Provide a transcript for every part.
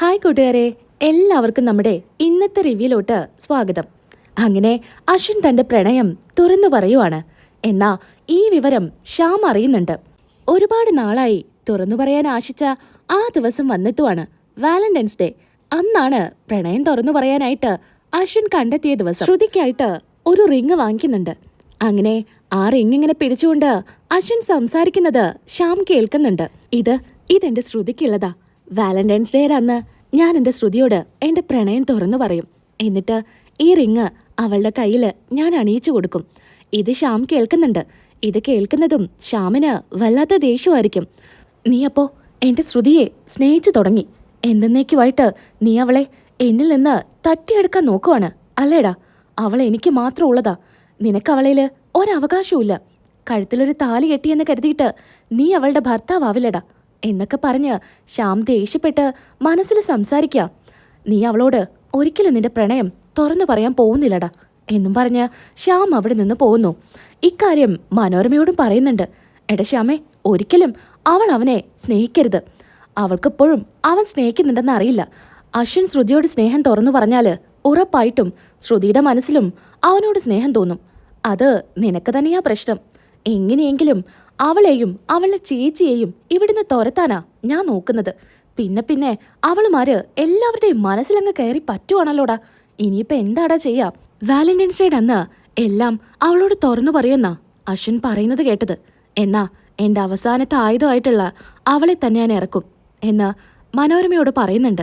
Hi കൂട്ടുകാരെ എല്ലാവർക്കും നമ്മുടെ ഇന്നത്തെ റിവ്യൂലോട്ട് സ്വാഗതം. അങ്ങനെ അശ്വിൻ തന്റെ പ്രണയം തുറന്നു പറയുവാണ്. എന്നാ ഈ വിവരം ശ്യാം അറിയുന്നുണ്ട്. ഒരുപാട് നാളായി തുറന്നു പറയാൻ ആശിച്ച ആ ദിവസം വന്നെത്തുവാണ് വാലന്റൈൻസ് ഡേ. അന്നാണ് പ്രണയം തുറന്നു പറയാനായിട്ട് അശ്വിൻ കണ്ടെത്തിയ ദിവസം. ശ്രുതിക്കായിട്ട് ഒരു റിങ് വാങ്ങിക്കുന്നുണ്ട്. അങ്ങനെ ആ റിങ് ഇങ്ങനെ പിടിച്ചുകൊണ്ട് അശ്വിൻ സംസാരിക്കുന്നത് ശ്യാം കേൾക്കുന്നുണ്ട്. ഇത് ഇതെന്റെ ശ്രുതിക്കുള്ളതാ. വാലന്റൈൻസ് ഡേ അന്ന് ഞാൻ എന്റെ ശ്രുതിയോട് എന്റെ പ്രണയം തുറന്നു പറയും. എന്നിട്ട് ഈ റിങ് അവളുടെ കയ്യിൽ ഞാൻ അണിയിച്ചു കൊടുക്കും. ഇത് ശ്യാം കേൾക്കുന്നുണ്ട്. ഇത് കേൾക്കുന്നതും ശ്യാമിന് വല്ലാത്ത ദേഷ്യമായിരിക്കും. നീ അപ്പോ എന്റെ ശ്രുതിയെ സ്നേഹിച്ചു തുടങ്ങി. എന്തെന്നേക്കുമായിട്ട് നീ അവളെ എന്നിൽ നിന്ന് തട്ടിയെടുക്കാൻ നോക്കുവാണ് അല്ലേടാ? അവൾ എനിക്ക് മാത്രം ഉള്ളതാ. നിനക്ക് അവളിൽ ഒരവകാശവും കഴുത്തിലൊരു താലി കെട്ടിയെന്ന് കരുതിയിട്ട് നീ അവളുടെ ഭർത്താവില്ലടാ എന്നൊക്കെ പറഞ്ഞ് ശ്യാം ദേഷ്യപ്പെട്ട് മനസ്സിൽ സംസാരിക്കുക നീ അവളോട് ഒരിക്കലും നിന്റെ പ്രണയം തുറന്നു പറയാൻ പോകുന്നില്ലടാ എന്നും പറഞ്ഞ് ശ്യാം അവിടെ നിന്ന് പോകുന്നു. ഇക്കാര്യം മനോരമയോടും പറയുന്നുണ്ട്. എട ശ്യാമേ ഒരിക്കലും അവൾ അവനെ സ്നേഹിക്കരുത്. അവൾക്കിപ്പോഴും അവൻ സ്നേഹിക്കുന്നുണ്ടെന്ന് അറിയില്ല. അശ്വിൻ ശ്രുതിയോട് സ്നേഹം തുറന്നു പറഞ്ഞാൽ ഉറപ്പായിട്ടും ശ്രുതിയുടെ മനസ്സിലും അവനോട് സ്നേഹം തോന്നും. അത് നിനക്ക് തന്നെയാ പ്രശ്നം. എങ്ങനെയെങ്കിലും അവളെയും അവളുടെ ചേച്ചിയെയും ഇവിടുന്ന് തുരത്താനാ ഞാൻ നോക്കുന്നത്. പിന്നെ പിന്നെ അവളുമാര് എല്ലാവരുടെയും മനസ്സിലങ്ങ് കയറി പറ്റുവാണല്ലോടാ. ഇനിയിപ്പോ എന്താടാ ചെയ്യാ? വാലന്റൈൻസ് ഡേ അന്ന് എല്ലാം അവളോട് തുറന്നു പറയുന്ന അശ്വിൻ പറയുന്നത് കേട്ടത്. എന്നാ എന്റെ അവസാനത്തെ ആയുധമായിട്ടുള്ള അവളെ തന്നെ ഞാൻ ഇറക്കും എന്ന് മനോരമയോട് പറയുന്നുണ്ട്.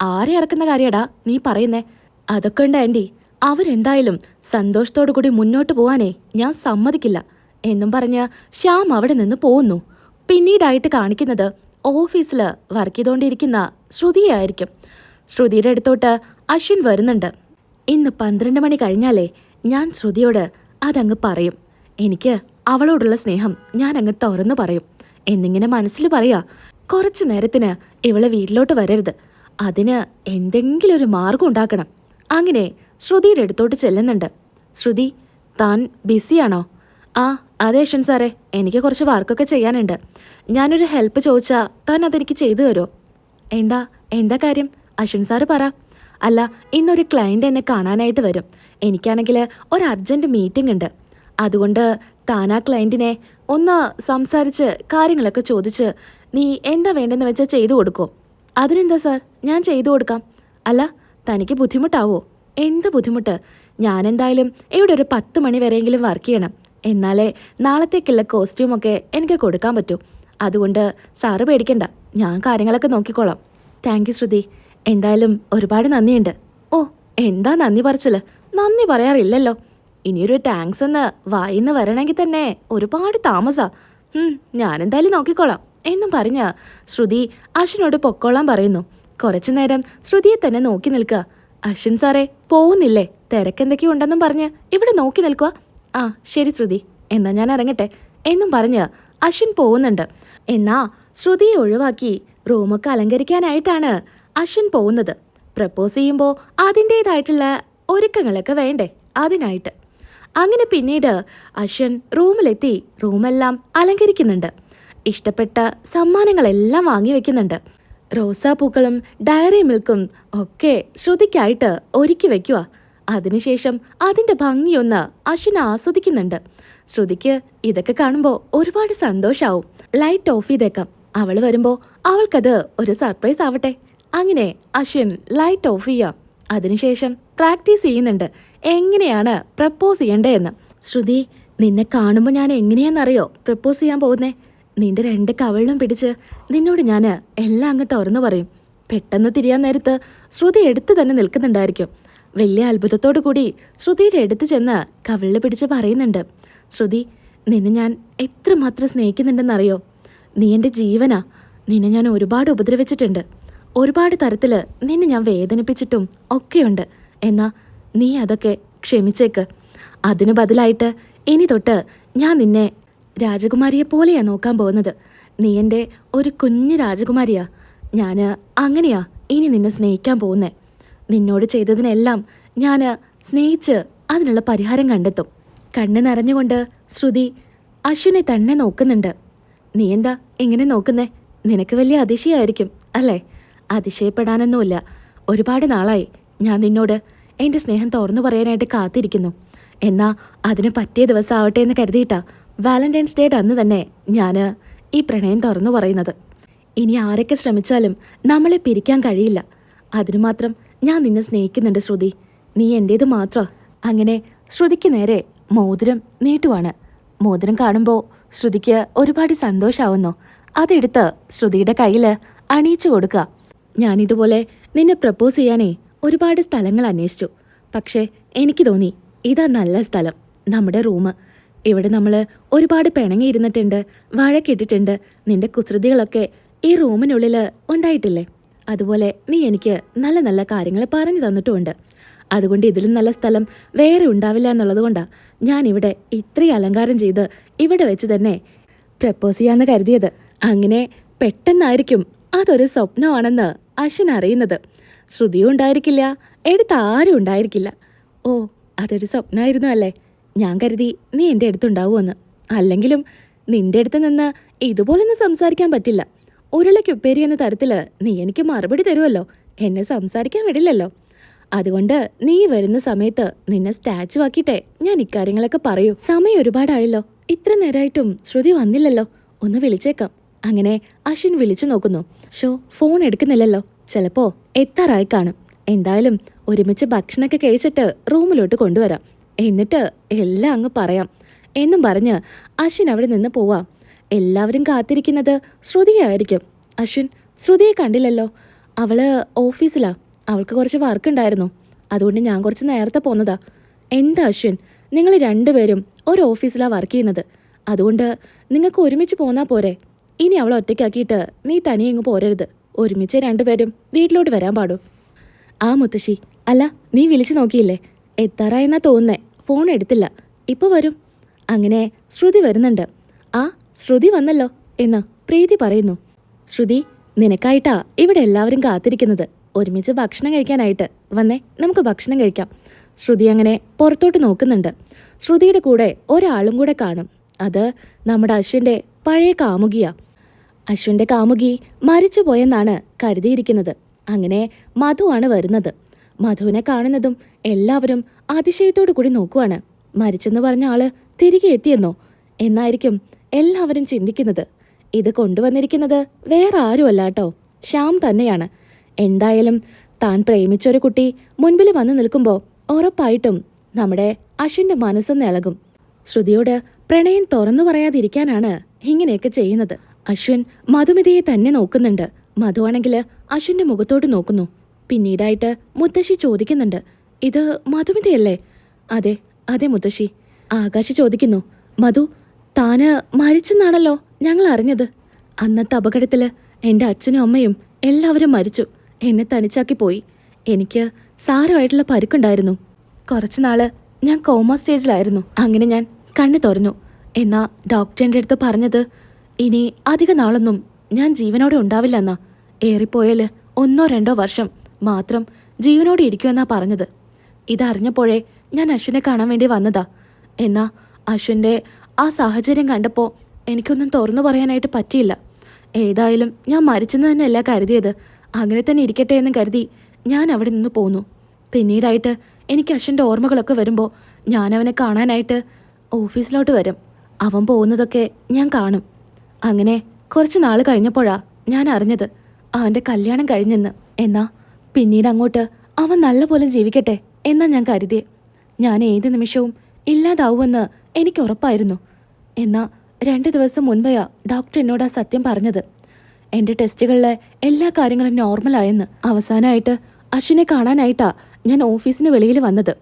ആരെ ഇറക്കുന്ന കാര്യടാ നീ പറയുന്നേ? അതൊക്കെ ഉണ്ട് ആന്റി അവരെന്തായാലും സന്തോഷത്തോടു കൂടി മുന്നോട്ട് പോവാനേ ഞാൻ സമ്മതിക്കില്ല. എന്നും പറഞ്ഞ് ശ്യാം അവിടെ നിന്ന് പോകുന്നു. പിന്നീടായിട്ട് കാണിക്കുന്നത് ഓഫീസിൽ വർക്ക് ചെയ്തുകൊണ്ടിരിക്കുന്ന ശ്രുതിയായിരിക്കും. ശ്രുതിയുടെ അടുത്തോട്ട് അശ്വിൻ വരുന്നുണ്ട്. ഇന്ന് പന്ത്രണ്ട് മണി കഴിഞ്ഞാലേ ഞാൻ ശ്രുതിയോട് അതങ്ങ് പറയും. എനിക്ക് അവളോടുള്ള സ്നേഹം ഞാൻ അങ്ങ് തുറന്നു പറയും. എന്നിങ്ങനെ മനസ്സിൽ പറയാ കുറച്ച് നേരത്തിന് ഇവളെ വീട്ടിലോട്ട് വരരുത്. അതിന് എന്തെങ്കിലും ഒരു മാർഗം ഉണ്ടാക്കണം. അങ്ങനെ ശ്രുതിയുടെ അടുത്തോട്ട് ചെല്ലുന്നുണ്ട്. ശ്രുതി താൻ ബിസിയാണോ? ആ അതെ യശ്വൻ സാറേ. എനിക്ക് കുറച്ച് വർക്കൊക്കെ ചെയ്യാനുണ്ട്. ഞാനൊരു ഹെൽപ്പ് ചോദിച്ചാൽ താൻ അതെനിക്ക് ചെയ്തു തരുമോ എന്താ എന്താ കാര്യം? അശ്വിൻ സാറ് പറ. അല്ല ഇന്നൊരു ക്ലയന്റ് എന്നെ കാണാനായിട്ട് വരും. എനിക്കാണെങ്കിൽ ഒരു അർജന്റ് മീറ്റിംഗ് ഉണ്ട്. അതുകൊണ്ട് താൻ ആ ക്ലയന്റിനെ ഒന്ന് സംസാരിച്ച് കാര്യങ്ങളൊക്കെ ചോദിച്ച് നീ എന്താ വേണ്ടെന്ന് വെച്ചാൽ ചെയ്തു കൊടുക്കോ. അതിനെന്താ സാർ? ഞാൻ ചെയ്തു കൊടുക്കാം. അല്ല തനിക്ക് ബുദ്ധിമുട്ടാവോ? എന്ത് ബുദ്ധിമുട്ട്? ഞാനെന്തായാലും ഇവിടെ ഒരു പത്ത് മണി വരെയെങ്കിലും വർക്ക് ചെയ്യണം. എന്നാലേ നാളത്തേക്കുള്ള കോസ്റ്റ്യൂമൊക്കെ എനിക്ക് കൊടുക്കാൻ പറ്റൂ. അതുകൊണ്ട് സാറ് പേടിക്കണ്ട. ഞാൻ കാര്യങ്ങളൊക്കെ നോക്കിക്കോളാം. Thank you Shruti. എന്തായാലും ഒരുപാട് നന്ദിയുണ്ട്. ഓ എന്താ നന്ദി പറച്ചിൽ? നന്ദി പറയാറില്ലല്ലോ. ഇനിയൊരു ടാങ്ക്സ് എന്ന് വായിന്ന് വരണമെങ്കിൽ തന്നെ ഒരുപാട് താമസാ. ഞാനെന്തായാലും നോക്കിക്കോളാം. എന്നും പറഞ്ഞ് ശ്രുതി അശ്വിനോട് പൊക്കോളാൻ പറയുന്നു. കുറച്ചു നേരം ശ്രുതിയെ തന്നെ നോക്കി നിൽക്കുക. അശ്വിൻ സാറേ പോകുന്നില്ലേ തിരക്കെന്തൊക്കെയോ ഉണ്ടെന്നും പറഞ്ഞ് ഇവിടെ നോക്കി നിൽക്കുക. ആ ശരി ശ്രുതി. എന്നാ ഞാൻ ഇറങ്ങട്ടെ എന്നും പറഞ്ഞ് അശ്വിൻ പോകുന്നുണ്ട്. എന്നാ ശ്രുതിയെ ഒഴിവാക്കി റൂമൊക്കെ അലങ്കരിക്കാനായിട്ടാണ് അശ്വിൻ പോകുന്നത്. പ്രപ്പോസ് ചെയ്യുമ്പോൾ അതിന്റേതായിട്ടുള്ള ഒരുക്കങ്ങളൊക്കെ വേണ്ടേ അതിനായിട്ട്. അങ്ങനെ പിന്നീട് അശ്വൻ റൂമിലെത്തി റൂമെല്ലാം അലങ്കരിക്കുന്നുണ്ട്. ഇഷ്ടപ്പെട്ട സമ്മാനങ്ങളെല്ലാം വാങ്ങി വെക്കുന്നുണ്ട്. റോസാപ്പൂക്കളും ഡയറി മിൽക്കും ഒക്കെ ശ്രുതിക്കായിട്ട് ഒരുക്കി വെക്കുക അതിനുശേഷം അതിന്റെ ഭംഗിയൊന്ന് അശ്വിൻ ആസ്വദിക്കുന്നുണ്ട്. ശ്രുതിക്ക് ഇതൊക്കെ കാണുമ്പോൾ ഒരുപാട് സന്തോഷാവും. ലൈറ്റ് ഓഫ് ചെയ്തേക്കാം. അവൾ വരുമ്പോൾ അവൾക്കത് ഒരു സർപ്രൈസ് ആവട്ടെ. അങ്ങനെ അശ്വിൻ ലൈറ്റ് ഓഫ് ചെയ്യാം. അതിനുശേഷം പ്രാക്ടീസ് ചെയ്യുന്നുണ്ട്. എങ്ങനെയാണ് പ്രപ്പോസ് ചെയ്യേണ്ടതെന്ന്. ശ്രുതി നിന്നെ കാണുമ്പോൾ ഞാൻ എങ്ങനെയാണെന്നറിയോ പ്രപ്പോസ് ചെയ്യാൻ പോകുന്നേ? നിന്റെ രണ്ട് കവളിലും പിടിച്ച് നിന്നോട് ഞാൻ എല്ലാം അങ്ങ് തുറന്നു പറയും. പെട്ടെന്ന് തിരിയാൻ നേരത്ത് ശ്രുതി എടുത്തു തന്നെ നിൽക്കുന്നുണ്ടായിരിക്കും. വലിയ അത്ഭുതത്തോടു കൂടി ശ്രുതിയുടെ അടുത്ത് ചെന്ന് കവിളിൽ പിടിച്ച് പറയുന്നുണ്ട്. ശ്രുതി നിന്നെ ഞാൻ എത്രമാത്രം സ്നേഹിക്കുന്നുണ്ടെന്നറിയോ? നീ എന്റെ ജീവനാ. നിന്നെ ഞാൻ ഒരുപാട് ഉപദ്രവിച്ചിട്ടുണ്ട്. ഒരുപാട് തരത്തിൽ നിന്നെ ഞാൻ വേദനിപ്പിച്ചിട്ടും ഒക്കെയുണ്ട്. എന്നാ നീ അതൊക്കെ ക്ഷമിച്ചേക്ക്. അതിനു ബദലായിട്ട് ഇനി തൊട്ട് ഞാൻ നിന്നെ രാജകുമാരിയെ പോലെയാ നോക്കാൻ പോകുന്നത്. നീ എന്റെ ഒരു കുഞ്ഞു രാജകുമാരിയാ. ഞാൻ അങ്ങനെയാ ഇനി നിന്നെ സ്നേഹിക്കാൻ പോകുന്നേ. നിന്നോട് ചെയ്തതിനെല്ലാം ഞാൻ സ്നേഹിച്ച് അതിനുള്ള പരിഹാരം കണ്ടെത്തും. കണ്ണ് നിറഞ്ഞുകൊണ്ട് ശ്രുതി അശ്വിനെ തന്നെ നോക്കുന്നുണ്ട്. നീ എന്താ ഇങ്ങനെ നോക്കുന്നേ? നിനക്ക് വലിയ അതിശയായിരിക്കും അല്ലേ? അതിശയപ്പെടാനൊന്നുമില്ല. ഒരുപാട് നാളായി ഞാൻ നിന്നോട് എന്റെ സ്നേഹം തുറന്നു പറയാനായിട്ട് കാത്തിരിക്കുന്നു. എന്നാൽ അതിന് പറ്റിയ ദിവസം ആവട്ടെ എന്ന് കരുതിയിട്ടാ വാലന്റൈൻസ് ഡേ അന്ന് തന്നെ ഞാൻ ഈ പ്രണയം തുറന്നു പറയുന്നത്. ഇനി ആരൊക്കെ ശ്രമിച്ചാലും നമ്മളെ പിരിക്കാൻ കഴിയില്ല. അതിനു മാത്രം ഞാൻ നിന്നെ സ്നേഹിക്കുന്നുണ്ട് ശ്രുതി. നീ എന്റേത് മാത്രം. അങ്ങനെ ശ്രുതിക്ക് നേരെ മോതിരം നീട്ടുവാണ്. മോതിരം കാണുമ്പോൾ ശ്രുതിക്ക് ഒരുപാട് സന്തോഷാവുന്നു. അതെടുത്ത് ശ്രുതിയുടെ കയ്യിൽ അണിയിച്ചു കൊടുക്കുക. ഞാനിതുപോലെ നിന്നെ പ്രപ്പോസ് ചെയ്യാനേ ഒരുപാട് സ്ഥലങ്ങൾ അന്വേഷിച്ചു. പക്ഷേ എനിക്ക് തോന്നി ഇതാ നല്ല സ്ഥലം നമ്മുടെ റൂം ഇവിടെ നമ്മൾ ഒരുപാട് പിണങ്ങിയിരുന്നിട്ടുണ്ട് വഴക്കിട്ടിട്ടുണ്ട് നിന്റെ കുസൃതികളൊക്കെ ഈ റൂമിനുള്ളിൽ ഉണ്ടായിട്ടില്ലേ? അതുപോലെ നീ എനിക്ക് നല്ല നല്ല കാര്യങ്ങൾ പറഞ്ഞു തന്നിട്ടുമുണ്ട്. അതുകൊണ്ട് ഇതിലും നല്ല സ്ഥലം വേറെ ഉണ്ടാവില്ല എന്നുള്ളത് ഞാൻ ഇവിടെ ഇത്രയും അലങ്കാരം ചെയ്ത് ഇവിടെ വെച്ച് തന്നെ പ്രപ്പോസ് ചെയ്യാന്ന് കരുതിയത്. അങ്ങനെ പെട്ടെന്നായിരിക്കും അതൊരു സ്വപ്നമാണെന്ന് അശ്വൻ അറിയുന്നത്. ശ്രുതിയും ഉണ്ടായിരിക്കില്ല എടുത്ത് ആരും ഉണ്ടായിരിക്കില്ല. ഓ അതൊരു സ്വപ്നമായിരുന്നു അല്ലേ? ഞാൻ കരുതി നീ എന്റെ അടുത്തുണ്ടാവുമെന്ന് അല്ലെങ്കിലും നിന്റെ അടുത്ത് നിന്ന് ഇതുപോലൊന്നും സംസാരിക്കാൻ പറ്റില്ല. ഉരുളയ്ക്കുപ്പേരി എന്ന തരത്തിൽ നീ എനിക്ക് മറുപടി തരുമല്ലോ എന്നെ സംസാരിക്കാൻ വിടില്ലല്ലോ. അതുകൊണ്ട് നീ വരുന്ന സമയത്ത് നിന്നെ സ്റ്റാച്ചു ആക്കിട്ടെ ഞാൻ ഇക്കാര്യങ്ങളൊക്കെ പറയൂ. സമയം ഒരുപാടായല്ലോ. ഇത്ര നേരമായിട്ടും ശ്രുതി വന്നില്ലല്ലോ. ഒന്ന് വിളിച്ചേക്കാം. അങ്ങനെ അശ്വിൻ വിളിച്ചു നോക്കുന്നു. ഷോ ഫോൺ എടുക്കുന്നില്ലല്ലോ. ചിലപ്പോ എത്താറായി കാണും. എന്തായാലും ഒരുമിച്ച് ഭക്ഷണമൊക്കെ കഴിച്ചിട്ട് റൂമിലോട്ട് കൊണ്ടുവരാം. എന്നിട്ട് എല്ലാം അങ്ങ് പറയാം. എന്നും പറഞ്ഞ് അശ്വിൻ അവിടെ നിന്ന് പോവാം. എല്ലാവരും കാത്തിരിക്കുന്നത് ശ്രുതിയായിരിക്കും. അശ്വിൻ ശ്രുതിയെ കണ്ടില്ലല്ലോ. അവൾ ഓഫീസിലാ. അവൾക്ക് കുറച്ച് വർക്ക് ഉണ്ടായിരുന്നു അതുകൊണ്ട് ഞാൻ കുറച്ച് നേരത്തെ പോന്നതാ. എന്താ അശ്വിൻ? നിങ്ങൾ രണ്ടുപേരും ഒരു ഓഫീസിലാണ് വർക്ക് ചെയ്യുന്നത്. അതുകൊണ്ട് നിങ്ങൾക്ക് ഒരുമിച്ച് പോന്നാ പോരെ. ഇനി അവളെ ഒറ്റയ്ക്കാക്കിയിട്ട് നീ തനിയെ ഇങ്ങ് പോരരുത്. ഒരുമിച്ച് രണ്ടുപേരും വീട്ടിലോട്ട് വരാൻ പാടൂ. ആ മുത്തശ്ശി അല്ല നീ വിളിച്ചു നോക്കിയില്ലേ? എത്താറായെന്നാ തോന്നുന്നേ. ഫോൺ എടുത്തില്ല. ഇപ്പോൾ വരും. അങ്ങനെ ശ്രുതി വരുന്നുണ്ട്. ആ ശ്രുതി വന്നല്ലോ എന്ന് പ്രീതി പറയുന്നു. ശ്രുതി നിനക്കായിട്ടാ ഇവിടെ എല്ലാവരും കാത്തിരിക്കുന്നത്. ഒരുമിച്ച് ഭക്ഷണം കഴിക്കാനായിട്ട്. വന്നേ നമുക്ക് ഭക്ഷണം കഴിക്കാം. ശ്രുതി അങ്ങനെ പുറത്തോട്ട് നോക്കുന്നുണ്ട്. ശ്രുതിയുടെ കൂടെ ഒരാളും കൂടെ കാണും. അത് നമ്മുടെ അശ്വിന്റെ പഴയ കാമുകിയാ. അശ്വിന്റെ കാമുകി മരിച്ചുപോയെന്നാണ് കരുതിയിരിക്കുന്നത്. അങ്ങനെ മധുവാണ് വരുന്നത്. മധുവിനെ കാണുന്നതും എല്ലാവരും അതിശയത്തോടു കൂടി നോക്കുവാണ്. മരിച്ചെന്ന് പറഞ്ഞ ആൾ തിരികെ എത്തിയെന്നോ? എന്നായിരിക്കും എല്ലാവരും ചിന്തിക്കുന്നത്. ഇത് കൊണ്ടുവന്നിരിക്കുന്നത് വേറെ ആരുമല്ല കേട്ടോ. ശ്യാം തന്നെയാണ്. എന്തായാലും താൻ പ്രേമിച്ചൊരു കുട്ടി മുൻപിൽ വന്നു നിൽക്കുമ്പോൾ ഉറപ്പായിട്ടും നമ്മുടെ അശ്വിന്റെ മനസ്സൊന്ന് ഇളകും. ശ്രുതിയോട് പ്രണയം തുറന്നു പറയാതിരിക്കാനാണ് ഇങ്ങനെയൊക്കെ ചെയ്യുന്നത്. അശ്വിൻ മധുമിതയെ തന്നെ നോക്കുന്നുണ്ട്. മധുവാണെങ്കിൽ അശ്വിന്റെ മുഖത്തോട്ട് നോക്കുന്നു. പിന്നീടായിട്ട് മുത്തശ്ശി ചോദിക്കുന്നുണ്ട്. ഇത് മധുമിതയല്ലേ? അതെ അതെ മുത്തശ്ശി. ആകാശ് ചോദിക്കുന്നു. മധു താന് മരിച്ചെന്നാണല്ലോ ഞങ്ങൾ അറിഞ്ഞത്. അന്നത്തെ അപകടത്തിൽ എന്റെ അച്ഛനും അമ്മയും എല്ലാവരും മരിച്ചു. എന്നെ തനിച്ചാക്കി പോയി. എനിക്ക് സാരമായിട്ടുള്ള പരുക്കുണ്ടായിരുന്നു. കുറച്ചു നാൾ ഞാൻ കോമ സ്റ്റേജിലായിരുന്നു. അങ്ങനെ ഞാൻ കണ്ണു തുറന്നു. എന്നാ ഡോക്ടറിന്റെ അടുത്ത് പറഞ്ഞത് ഇനി അധിക നാളൊന്നും ഞാൻ ജീവനോടെ ഉണ്ടാവില്ലെന്നാ. ഏറിപ്പോയാൽ ഒന്നോ രണ്ടോ വർഷം മാത്രം ജീവനോടെ ഇരിക്കുമെന്നാ പറഞ്ഞത്. ഇതറിഞ്ഞപ്പോഴേ ഞാൻ അശ്വിനെ കാണാൻ വേണ്ടി വന്നതാ. എന്നാ അശ്വിന്റെ ആ സാഹചര്യം കണ്ടപ്പോൾ എനിക്കൊന്നും തുറന്നു പറയാനായിട്ട് പറ്റിയില്ല. ഏതായാലും ഞാൻ മരിച്ചെന്ന് തന്നെയല്ല കരുതിയത്. അങ്ങനെ തന്നെ ഇരിക്കട്ടെ എന്ന് കരുതി ഞാൻ അവിടെ നിന്ന് പോന്നു. പിന്നീടായിട്ട് എനിക്ക് അശ്വന്റെ ഓർമ്മകളൊക്കെ വരുമ്പോൾ ഞാൻ അവനെ കാണാനായിട്ട് ഓഫീസിലോട്ട് വരും. അവൻ പോകുന്നതൊക്കെ ഞാൻ കാണും. അങ്ങനെ കുറച്ച് നാൾ കഴിഞ്ഞപ്പോഴാ ഞാൻ അറിഞ്ഞത് അവന്റെ കല്യാണം കഴിഞ്ഞെന്ന്. എന്നാ പിന്നീട് അങ്ങോട്ട് അവൻ നല്ലപോലെ ജീവിക്കട്ടെ എന്നാ ഞാൻ കരുതിയേ. ഞാൻ ഏത് നിമിഷവും ഇല്ലാതാവുമെന്ന് എനിക്ക് ഉറപ്പായിരുന്നു. എന്നാ രണ്ട് ദിവസം മുൻപെയാ ഡോക്ടർ എന്നോട് ആ സത്യം പറഞ്ഞത്. എന്റെ ടെസ്റ്റുകളിലെ എല്ലാ കാര്യങ്ങളും നോർമലായെന്ന് അവസാനമായിട്ട് അശ്വിനെ കാണാനായിട്ടാ ഞാൻ ഓഫീസിന് വെളിയിൽ വന്നത്.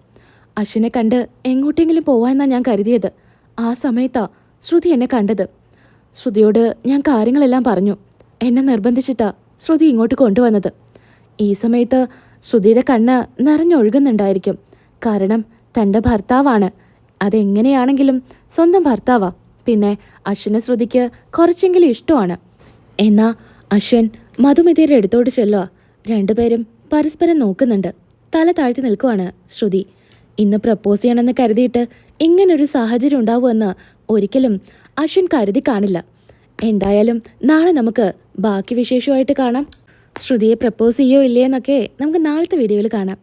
അശ്വിനെ കണ്ട് എങ്ങോട്ടെങ്കിലും പോവാന്നാ ഞാൻ കരുതിയത്. ആ സമയത്താ ശ്രുതി എന്നെ കണ്ടത്. ശ്രുതിയോട് ഞാൻ കാര്യങ്ങളെല്ലാം പറഞ്ഞു. എന്നെ നിർബന്ധിച്ചിട്ടാ ശ്രുതി ഇങ്ങോട്ട് കൊണ്ടുവന്നത്. ഈ സമയത്ത് ശ്രുതിയുടെ കണ്ണ് നിറഞ്ഞൊഴുകുന്നുണ്ടായിരിക്കും. കാരണം തന്റെ ഭർത്താവാണ്. അതെങ്ങനെയാണെങ്കിലും സ്വന്തം ഭർത്താവാ. പിന്നെ അശ്വിനെ ശ്രുതിക്ക് കുറച്ചെങ്കിലും ഇഷ്ടമാണ്. എന്നാ അശ്വൻ മധുമിതയുടെ അടുത്തോട്ട് ചെല്ലുക രണ്ടുപേരും പരസ്പരം നോക്കുന്നുണ്ട്. തല താഴ്ത്തി നിൽക്കുവാണ് ശ്രുതി. ഇന്ന് പ്രപ്പോസ് ചെയ്യണമെന്ന് കരുതിയിട്ട് ഇങ്ങനൊരു സാഹചര്യം ഉണ്ടാവുമെന്ന് ഒരിക്കലും അശ്വിൻ കരുതി കാണില്ല. എന്തായാലും നാളെ നമുക്ക് ബാക്കി വിശേഷമായിട്ട് കാണാം. ശ്രുതിയെ പ്രപ്പോസ് ചെയ്യോ ഇല്ലയോ എന്നൊക്കെ നമുക്ക് നാളത്തെ വീഡിയോയിൽ കാണാം.